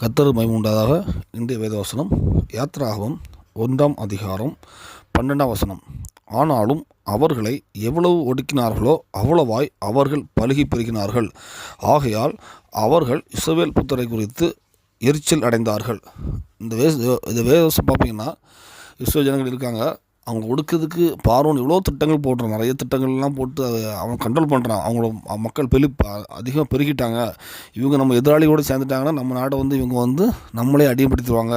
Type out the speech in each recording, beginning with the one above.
கத்தர் மைமுண்டாதாக இந்திய வேதவசனம். யாத்ராகவும் ஒன்றாம் அதிகாரம் பன்னெண்டாம் வசனம். ஆனாலும் அவர்களை எவ்வளவு ஒடுக்கினார்களோ அவ்வளவாய் அவர்கள் பழுகி பெருகினார்கள். ஆகையால் அவர்கள் இசவேல் புத்தரை குறித்து எரிச்சல் அடைந்தார்கள். இந்த வே இந்த வேதவசம் பார்த்திங்கன்னா இஸ்ரோ ஜனங்கள் இருக்காங்க. அவங்க ஒடுக்கிறதுக்கு பார்வன் இவ்வளோ திட்டங்கள் போடுறான் நிறைய திட்டங்கள்லாம் போட்டு அதை அவன் கண்ட்ரோல் பண்ணுறான் அவங்களோட மக்கள் பெரு அதிகமாக பெருகிட்டாங்க. இவங்க நம்ம எதிராளியோடு சேர்ந்துட்டாங்கன்னா நம்ம நாட்டை வந்து இவங்க வந்து நம்மளே அடிமைப்படுத்திடுவாங்க.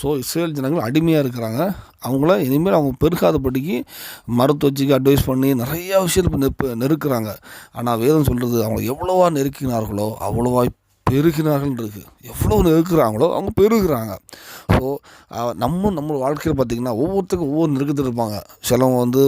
ஸோ இஸ்ரேல் ஜனங்கள் அடிமையாக இருக்கிறாங்க. அவங்கள இனிமேல் அவங்க பெருகாதபடிக்கு மருத்துவச்சிக்கு அட்வைஸ் பண்ணி நிறையா விஷயத்தில் நெருப்பு நெருக்கிறாங்க. ஆனால் வேதம் சொல்கிறது அவங்க எவ்வளோவா நெருக்கினார்களோ அவ்வளோவா பெருகினார்கள் எவ்வளோ நெருக்கிறாங்களோ அவங்க பெருகிறாங்க. ஸோ நம்ம நம்ம வாழ்க்கையில் பார்த்திங்கன்னா ஒவ்வொருத்தருக்கும் ஒவ்வொரு நெருக்கத்தில் இருப்பாங்க. சிலவங்க வந்து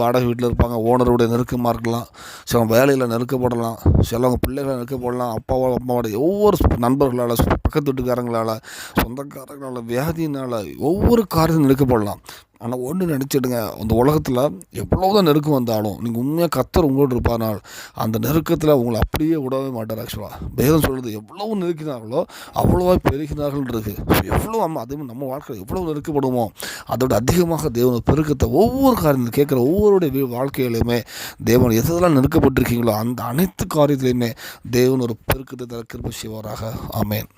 வாடகை வீட்டில் இருப்பாங்க ஓனருடைய நெருக்கமாக இருக்கலாம். சிலவங்க வேலையில் நெருக்கப்படலாம். சிலவங்க பிள்ளைகளை நெருக்கப்படலாம். அப்பாவோட அம்மாவோட ஒவ்வொரு நண்பர்களால் பக்கத்து வீட்டுக்காரங்களால் சொந்தக்காரங்களால் வியாதியினால் ஒவ்வொரு காரியத்தையும் நெருக்கப்படலாம். ஆனால் ஒன்று நினச்சிடுங்க அந்த உலகத்தில் எவ்வளோ தான் நெருக்கம் வந்தாலும் நீங்கள் உண்மையாக கத்தர் உங்களோட இருப்பானால் அந்த நெருக்கத்தில் உங்களை அப்படியே விடவே மாட்டார் ஆக்சுவலாக வேதம் சொல்கிறது எவ்வளோ நெருக்கினார்களோ அவ்வளோவா பெருகினார்கள் எவ்வளோ நம்ம அதே நம்ம வாழ்க்கையில் எவ்வளோ நெருக்கப்படுமோ அதோட அதிகமாக தேவன் பெருக்கத்தை ஒவ்வொரு காரியத்தில் கேட்குற ஒவ்வொருடைய வாழ்க்கையிலையுமே தேவன் எதெல்லாம் நெருக்கப்பட்டிருக்கீங்களோ அந்த அனைத்து காரியத்திலையுமே தேவன் ஒரு பெருக்கத்தை தர கிருப்ப செய்வாராக. ஆமேன்.